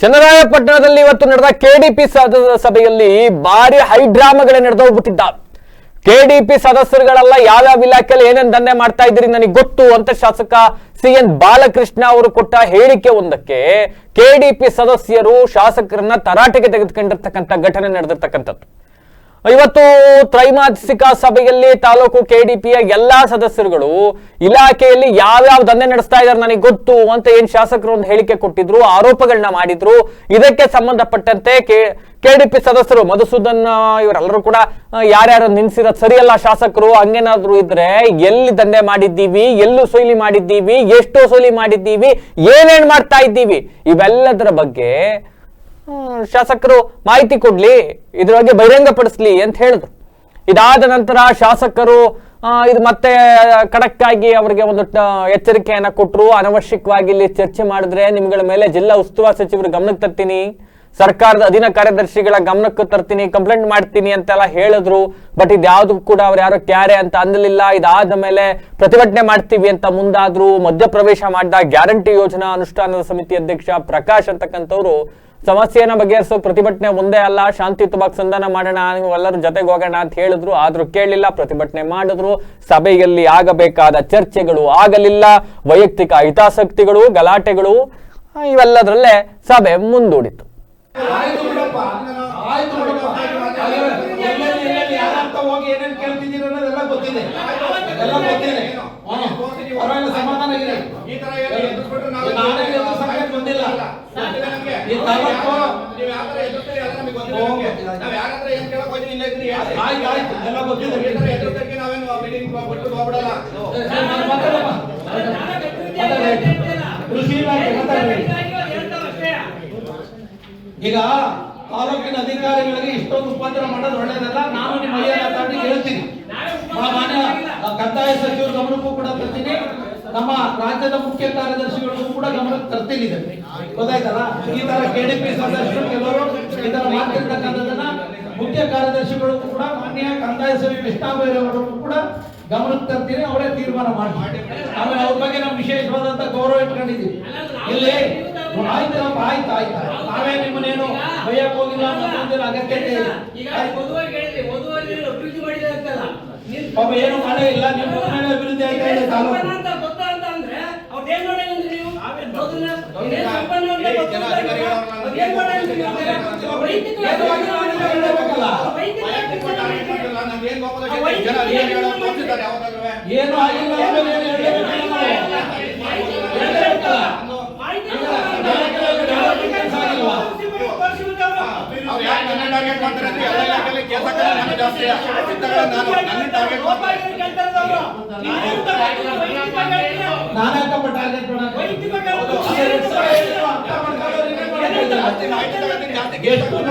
ಚನ್ನರಾಯಪಟ್ಟಣದಲ್ಲಿ ಇವತ್ತು ನಡೆದ ಕೆಡಿಪಿ ಸಭೆಯಲ್ಲಿ ಭಾರಿ ಹೈಡ್ರಾಮಾಗಳೇ ನಡೆದೋಗ್ಬಿಟ್ಟಿದ್ದ. ಕೆಡಿಪಿ ಸದಸ್ಯರುಗಳೆಲ್ಲ, ಯಾವ್ಯಾವ ಇಲಾಖೆಯಲ್ಲಿ ಏನೇನ್ ದಂಧೆ ಮಾಡ್ತಾ ಇದ್ದೀರಿ ನನಗೆ ಗೊತ್ತು ಅಂತ ಶಾಸಕ ಸಿ ಎನ್ ಬಾಲಕೃಷ್ಣ ಅವರು ಕೊಟ್ಟ ಹೇಳಿಕೆ ಒಂದಕ್ಕೆ ಕೆಡಿಪಿ ಸದಸ್ಯರು ಶಾಸಕರನ್ನ ತರಾಟೆಗೆ ತೆಗೆದುಕೊಂಡಿರ್ತಕ್ಕಂಥ ಘಟನೆ ನಡೆದಿರ್ತಕ್ಕಂಥದ್ದು. ಇವತ್ತು ತ್ರೈಮಾಸಿಕ ಸಭೆಯಲ್ಲಿ ತಾಲೂಕು ಕೆಡಿಪಿಯ ಎಲ್ಲಾ ಸದಸ್ಯರುಗಳು ಇಲಾಖೆಯಲ್ಲಿ ಯಾವ್ಯಾವ ದಂಧೆ ನಡೆಸ್ತಾ ಇದ್ದಾರೆ ನನಗೆ ಗೊತ್ತು ಅಂತ ಏನ್ ಶಾಸಕರು ಒಂದು ಹೇಳಿಕೆ ಕೊಟ್ಟಿದ್ರು, ಆರೋಪಗಳನ್ನ ಮಾಡಿದ್ರು. ಇದಕ್ಕೆ ಸಂಬಂಧಪಟ್ಟಂತೆ ಕೆಡಿಪಿ ಸದಸ್ಯರು ಮಧುಸೂದನ್ ಇವರೆಲ್ಲರೂ ಕೂಡ ಯಾರ್ಯಾರು ನಿನ್ಸಿರೋದು ಸರಿಯಲ್ಲ ಶಾಸಕರು, ಹಂಗೇನಾದ್ರು ಇದ್ರೆ ಎಲ್ಲಿ ದಂಧೆ ಮಾಡಿದ್ದೀವಿ, ಎಲ್ಲೂ ಸೊಯ್ಲಿ ಮಾಡಿದ್ದೀವಿ, ಎಷ್ಟು ಸೊಯ್ಲಿ ಮಾಡಿದ್ದೀವಿ, ಏನೇನ್ ಮಾಡ್ತಾ ಇದ್ದೀವಿ, ಇವೆಲ್ಲದರ ಬಗ್ಗೆ ಶಾಸಕರು ಮಾಹಿತಿ ಕೊಡ್ಲಿ, ಇದ್ರ ಬಗ್ಗೆ ಬಹಿರಂಗಪಡಿಸ್ಲಿ ಅಂತ ಹೇಳಿದ್ರು. ಇದಾದ ನಂತರ ಶಾಸಕರು ಇದು ಮತ್ತೆ ಖಡಕ್ ಆಗಿ ಅವರಿಗೆ ಒಂದು ಎಚ್ಚರಿಕೆಯನ್ನ ಕೊಟ್ಟರು ಅನವಶ್ಯಕವಾಗಿ ಇಲ್ಲಿ ಚರ್ಚೆ ಮಾಡಿದ್ರೆ ನಿಮ್ಗಳ ಮೇಲೆ ಜಿಲ್ಲಾ ಉಸ್ತುವಾರಿ ಸಚಿವರು ಗಮನಕ್ಕೆ ತರ್ತೀನಿ. ಸರ್ಕಾರದ ಅಧೀನ ಕಾರ್ಯದರ್ಶಿಗಳ ಗಮನಕ್ಕೆ ತರ್ತೀನಿ ಕಂಪ್ಲೇಂಟ್ ಮಾಡ್ತೀನಿ ಅಂತೆಲ್ಲ ಹೇಳಿದ್ರು. ಬಟ್ ಇದ್ಯಾವುದು ಕೂಡ ಅವ್ರು ಯಾರು ಕ್ಯಾರೆ ಅಂತ ಅಂದಲಿಲ್ಲ. ಇದಾದ ಮೇಲೆ ಪ್ರತಿಭಟನೆ ಮಾಡ್ತೀವಿ ಅಂತ ಮುಂದಾದ್ರು. ಮಧ್ಯಪ್ರವೇಶ ಮಾಡಿದ ಗ್ಯಾರಂಟಿ ಯೋಜನಾ ಅನುಷ್ಠಾನದ ಸಮಿತಿ ಅಧ್ಯಕ್ಷ ಪ್ರಕಾಶ್ ಅಂತಕ್ಕಂಥವ್ರು, ಸಮಸ್ಯೆಯನ್ನ ಬಗೆಹರಿಸೋ ಪ್ರತಿಭಟನೆ ಒಂದೇ ಅಲ್ಲ ಶಾಂತಿಯುತವಾಗಿ ಸಂಧಾನ ಮಾಡೋಣ ಎಲ್ಲರೂ ಜೊತೆಗೆ ಹೋಗೋಣ ಅಂತ ಹೇಳಿದ್ರು. ಆದ್ರೂ ಕೇಳಲಿಲ್ಲ, ಪ್ರತಿಭಟನೆ ಮಾಡಿದ್ರು. ಸಭೆಯಲ್ಲಿ ಆಗಬೇಕಾದ ಚರ್ಚೆಗಳು ಆಗಲಿಲ್ಲ. ವೈಯಕ್ತಿಕ ಹಿತಾಸಕ್ತಿಗಳು, ಗಲಾಟೆಗಳು, ಇವೆಲ್ಲದರಲ್ಲೇ ಸಭೆ ಮುಂದೂಡಿತು. ಆಯ್ತು ಬಿಡಪ್ಪ. ಆಯ್ತು ಬಿಡಪ್ಪ. ಎಲ್ಲೆಲ್ಲಿ ಎಲ್ಲೆಲ್ಲಿ ಯಾರಂತ ಹೋಗಿ ಏನೇನ್ ಕೇಳ್ತಿದ್ದೀರಿ ಅನ್ನೋದೆಲ್ಲ ಗೊತ್ತಿದೆ. ಎಲ್ಲ ಗೊತ್ತಿದೆ. ಪರವಾಗಿಲ್ಲ ಸಮಾಧಾನ ಇದೆ ನಾನೇ ಎದುರಿಸಕ್ಕೆ ಬಂದಿಲ್ಲ. ಈ ತಾಲೂಕು. ಆಯ್ತು ಆಯ್ತು. ಎಲ್ಲ ಗೊತ್ತಿದೆ. ನಾವೇನು ಮೀಟಿಂಗ್ ಬಿಟ್ಟು ಹೋಗ್ಬಿಡಲ್ಲ. ಈಗ ತಾಲೂಕಿನ ಅಧಿಕಾರಿಗಳಿಗೆ ಇಷ್ಟೊಂದು ಉಪದ್ರ ಮಾಡೋದು ಒಳ್ಳೇದಲ್ಲ, ನಾನು ನಿಮ್ಮ ತಾಂಡಿ ಹೇಳ್ತೀನಿ. ಮಾನ್ಯ ಕಂದಾಯ ಸಚಿವರ ಗಮನಕ್ಕೂ ಕೂಡ ತರ್ತೀನಿ. ನಮ್ಮ ರಾಜ್ಯದ ಮುಖ್ಯ ಕಾರ್ಯದರ್ಶಿಗಳಿಗೂ ಕೂಡ ಗಮನಕ್ಕೆ ತರ್ತೀನಿ ಗೊತ್ತಾಯ್ತಲ್ಲ? ಈ ತರ ಕೆಡಿಪಿ ಸದಸ್ಯರು ಕೆಲವರು ಈ ತರ ಮುಖ್ಯ ಕಾರ್ಯದರ್ಶಿಗಳಿಗೂ ಕೂಡ, ಮಾನ್ಯ ಕಂದಾಯ ಸಚಿವ ಕೃಷ್ಣಾಬೈರವರು ಕೂಡ ಗಮನಕ್ಕೆ ತರ್ತೀನಿ. ಅವರೇ ತೀರ್ಮಾನ ಮಾಡಿ ಆಮೇಲೆ ಅವ್ರ ಬಗ್ಗೆ ನಾವು ವಿಶೇಷವಾದಂತ ಗೌರವ ಇಟ್ಕೊಂಡಿದ್ದೀವಿ. ಇಲ್ಲಿ ಆಯ್ತಪ್ಪ ಆಯ್ತು ಆಯ್ತು? ನಾವೇ ನಿಮ್ಮನ್ನೇನು ಬೈಯಕ್ ಹೋಗಿಲ್ಲ ಮತ್ತೊಂದಿಲ್ಲ ಅಗತ್ಯತೆ ಇಲ್ಲ ಈಗ ವಧುವಾಗಿ ಹೇಳಿದ್ರಿ ನೀವು ಅಭಿವೃದ್ಧಿ ಮಾಡಿದ್ರೆ ಅಂತಲ್ಲ. ನೀನ್ ಪಾಪ ಏನು ಮಾಡೇ ಇಲ್ಲ ನಿಮ್ಮ ಮನೆಯಲ್ಲಿ ಅಭಿವೃದ್ಧಿ ಆಯ್ತಾ ಇದೆ ತಾಲೂಕು ಅಂತ ಗೊತ್ತ ಅಂತ ಅಂದ್ರೆ ಅವ್ರು ಏನ್ ಮಾಡಿದ್ರಿ ನೀವು? ಹೌದಲ್ಲ? ಸಂಪನ್ನ ಅಂತ ಏನ್? ವೈಯಕ್ತಿಕ ಏನು ಆಗಿಲ್ಲ ಹೇಳ್ಬೇಕಲ್ಲ. ವೈಯಕ್ತಿಕ ಮಾಡಿಲ್ಲ, ನಮ್ಗೆ ಏನ್ ಜನ ಅಧಿಕಾರಿಗಳು ಏನು ತೋರಿಸಿದ್ದಾರೆ ಯಾವಾಗಾದ್ರೂ ಏನು ಆಗಿಲ್ಲ ಆಮೇಲೆ ಏನು ಹೇಳ್ಬೇಕಲ್ಲ ನಾವು? ಹೇಳ್ಬೇಕಲ್ಲ. ಅವ್ರು ಯಾಕೆ ನನ್ನ ಟಾರ್ಗೆಟ್ ಮಾಡ್ತಾರೆ ಎಲ್ಲ ಇಲಾಖೆಯಲ್ಲಿ ಕೆಲಸ ನಾನು ಜಾಸ್ತಿ ನಾನು ನನ್ನ ಟಾರ್ಗೆಟ್ ಮಾಡ್ತಾರೆ ಜಾಸ್ತಿ